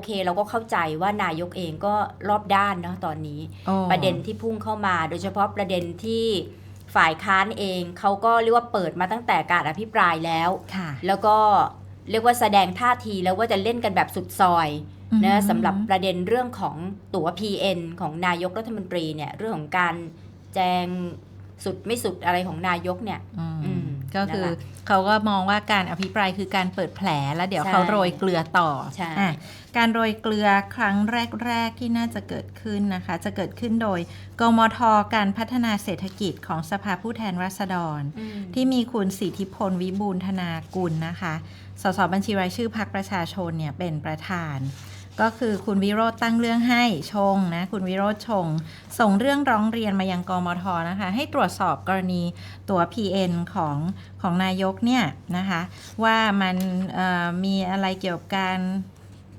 โอเคเราก็เข้าใจว่านายกเองก็รอบด้านเนาะตอนนี้โอ้ประเด็นที่พุ่งเข้ามา โดยเฉพาะประเด็นที่ฝ่ายค้านเองเขาก็เรียกว่าเปิดมาตั้งแต่การอภิปรายแล้วค่ะแล้วก็เรียกว่าแสดงท่าทีแล้วว่าจะเล่นกันแบบสุดซอยอือฮึนะสำหรับประเด็นเรื่องของตั๋ว PN ของนายกรัฐมนตรีเนี่ยเรื่องของการแจงสุดไม่สุดอะไรของนายกเนี่ยอืมอืม ก็คือนั่นแหละเขาก็มองว่าการอภิปรายคือการเปิดแผลแล้วเดี๋ยวใช่เขาโรยเกลือต่อใช่อะการโรยเกลือครั้งแรก ๆ ที่น่าจะเกิดขึ้นนะคะ จะเกิดขึ้นโดยกมทการพัฒนาเศรษฐกิจของสภาผู้แทนราษฎรอืมที่มีคุณสิทธิพลวิบูลย์ธนากุลนะคะ สสบัญชีรายชื่อพักประชาชนเนี่ยเป็นประธาน ก็คือคุณวิโรธตั้งเรื่องให้ชงนะคุณวิโรธชง ส่งเรื่องร้องเรียนมายังกมทนะคะ ให้ตรวจสอบกรณีตัว PN ของของนายกเนี่ยนะคะ ว่ามันมีอะไรเกี่ยวกับการ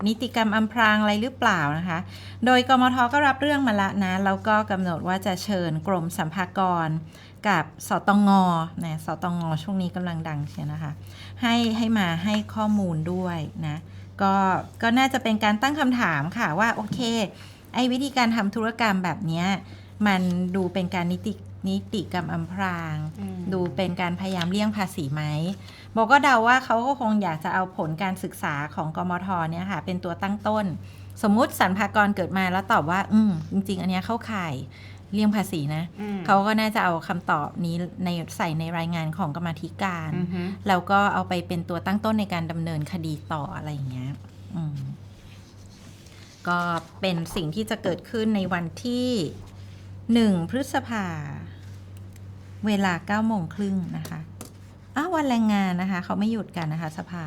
นิติกรรมอำพรางอะไรหรือเปล่านะคะ โดยกมทก็รับเรื่องมาละนะแล้วก็กำหนดว่าจะเชิญกรมสัมภากรกับสตงนะสตงช่วงนี้กำลังดังเชียนะคะ ให้ให้มาให้ข้อมูลด้วยนะ ก็ก็น่าจะเป็นการตั้งคำถามค่ะว่าโอเค ไอ้วิธีการทำธุรกรรมแบบเนี้ยมันดูเป็นการนิตินิติกรรมอำพรางอืมดูเป็นการพยายามเลี่ยงภาษีไหมบอกก็เดาว่าเขาก็คงอยากจะเอาผลการศึกษาของกมทเนี่ยค่ะ เป็นตัวตั้งต้น สมมุติสรรพากรเกิดมาแล้วตอบว่า อืมจริง ๆ อันเนี้ยเข้าข่าย เลี่ยงภาษีนะอืมเขาก็น่าจะเอาคำตอบนี้ในใส่ในรายงานของกรรมาธิการอือฮึแล้วก็เอาไปเป็นตัวตั้งต้นในการดำเนินคดีต่ออะไรอย่างเงี้ยอืมก็เป็นสิ่งที่จะเกิดขึ้นในวันที่หนึ่งพฤษภา เวลาเก้าโมงครึ่งนะคะอ้าววันแรงงานนะคะ เขาไม่หยุดกันนะคะ สภา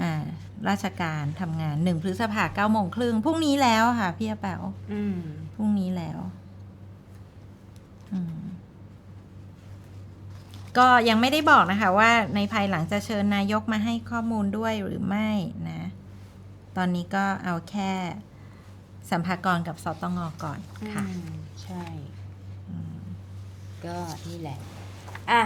อ่าราชการทำงานหนึ่งพฤษภาเก้าโมงครึ่งพรุ่งนี้แล้วค่ะ พี่อาแป๋วอืมพรุ่งนี้แล้ว อืม ก็ยังไม่ได้บอกนะคะว่าในภายหลังจะเชิญนายกมาให้ข้อมูลด้วยหรือไม่นะ ตอนนี้ก็เอาแค่สัมภากรกับสตงก่อนค่ะ อืมใช่ ก็นี่แหละ อะ